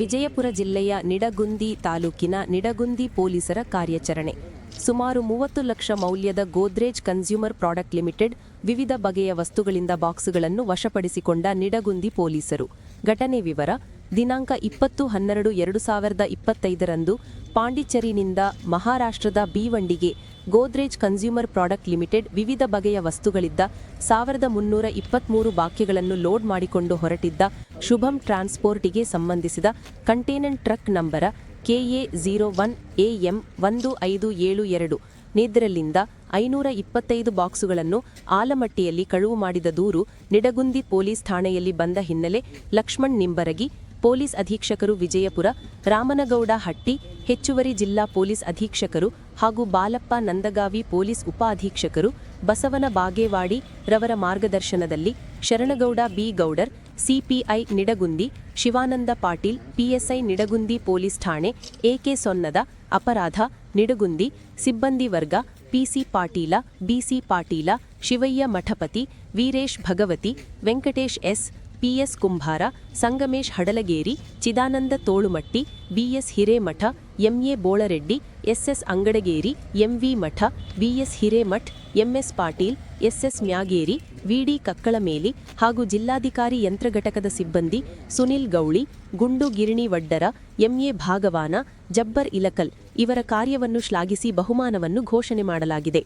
ವಿಜಯಪುರ ಜಿಲ್ಲೆಯ ನಿಡಗುಂದಿ ತಾಲೂಕಿನ ನಿಡಗುಂದಿ ಪೊಲೀಸರ ಕಾರ್ಯಾಚರಣೆ. ಸುಮಾರು ಮೂವತ್ತು ಲಕ್ಷ ಮೌಲ್ಯದ ಗೋದ್ರೇಜ್ ಕನ್ಸ್ಯೂಮರ್ ಪ್ರಾಡಕ್ಟ್ ಲಿಮಿಟೆಡ್ ವಿವಿಧ ಬಗೆಯ ವಸ್ತುಗಳಿಂದ ಬಾಕ್ಸ್ಗಳನ್ನು ವಶಪಡಿಸಿಕೊಂಡ ನಿಡಗುಂದಿ ಪೊಲೀಸರು. ಘಟನೆ ವಿವರ ದಿನಾಂಕ ಇಪ್ಪತ್ತು ಹನ್ನೆರಡು ಎರಡು ಸಾವಿರದ ಇಪ್ಪತ್ತೈದರಂದು ಪಾಂಡಿಚೇರಿನಿಂದ ಮಹಾರಾಷ್ಟ್ರದ ಬಿವಂಡಿಗೆ ಗೋದ್ರೇಜ್ ಕನ್ಸ್ಯೂಮರ್ ಪ್ರಾಡಕ್ಟ್ ಲಿಮಿಟೆಡ್ ವಿವಿಧ ಬಗೆಯ ವಸ್ತುಗಳಿದ್ದ ಸಾವಿರದ ಮುನ್ನೂರ ಇಪ್ಪತ್ಮೂರು ಬಾಕಿಗಳನ್ನು ಲೋಡ್ ಮಾಡಿಕೊಂಡು ಹೊರಟಿದ್ದ ಶುಭಂ ಟ್ರಾನ್ಸ್ಪೋರ್ಟಿಗೆ ಸಂಬಂಧಿಸಿದ container truck number KA zero one AM ಒಂದು ಐದು ಏಳು ಎರಡು ನೇದ್ರಲ್ಲಿಂದ ಐನೂರ ಇಪ್ಪತ್ತೈದು ಬಾಕ್ಸುಗಳನ್ನು ಆಲಮಟ್ಟಿಯಲ್ಲಿ ಕಳುವು ಮಾಡಿದ ದೂರು ನಿಡಗುಂದಿ ಪೊಲೀಸ್ ಠಾಣೆಯಲ್ಲಿ ಬಂದ ಹಿನ್ನೆಲೆ ಲಕ್ಷ್ಮಣ್ ನಿಂಬರಗಿ ಪೊಲೀಸ್ ಅಧೀಕ್ಷಕರು ವಿಜಯಪುರ, ರಾಮನಗೌಡ ಹಟ್ಟಿ, ಹೆಚ್ಚುವರಿ ಜಿಲ್ಲಾ ಪೊಲೀಸ್ ಅಧೀಕ್ಷಕರು ಹಾಗೂ ಬಾಲಪ್ಪ ನಂದಗಾವಿ ಪೊಲೀಸ್ ಉಪ ಅಧೀಕ್ಷಕರು ಬಸವನ ಬಾಗೇವಾಡಿ ರವರ ಮಾರ್ಗದರ್ಶನದಲ್ಲಿ Sharanagouda B. Gowdar, CPI Nidagundi, Shivananda Patil, PSI Nidagundi police ಠಾಣೆ, ಎಕೆ ಸೊನ್ನದ, ಅಪರಾಧ, ನಿಡಗುಂದಿ, ಸಿಬ್ಬಂದಿ ವರ್ಗ, PC Patil, BC Patil, Shivayya Mathapati, Veeresh Bhagavati, Venkatesh S PS Kumbhar, Sangamesh Hadalageri, Chidananda Tolumatti, BS Hiremath, MA Bolareddy, SS Angadageri, MV Math, BS Hiremath, MS Patil, SS Myageri, VD Kakkalameli ಹಾಗೂ ಜಿಲ್ಲಾಧಿಕಾರಿ ಯಂತ್ರಘಟಕದ ಸಿಬ್ಬಂದಿ Sunil Gouli, Gundu Girani Vaddar, MA ಭಾಗವಾನ, Jabbar Ilkal ಇವರ ಕಾರ್ಯವನ್ನು ಶ್ಲಾಘಿಸಿ ಬಹುಮಾನವನ್ನು ಘೋಷಣೆ ಮಾಡಲಾಗಿದೆ.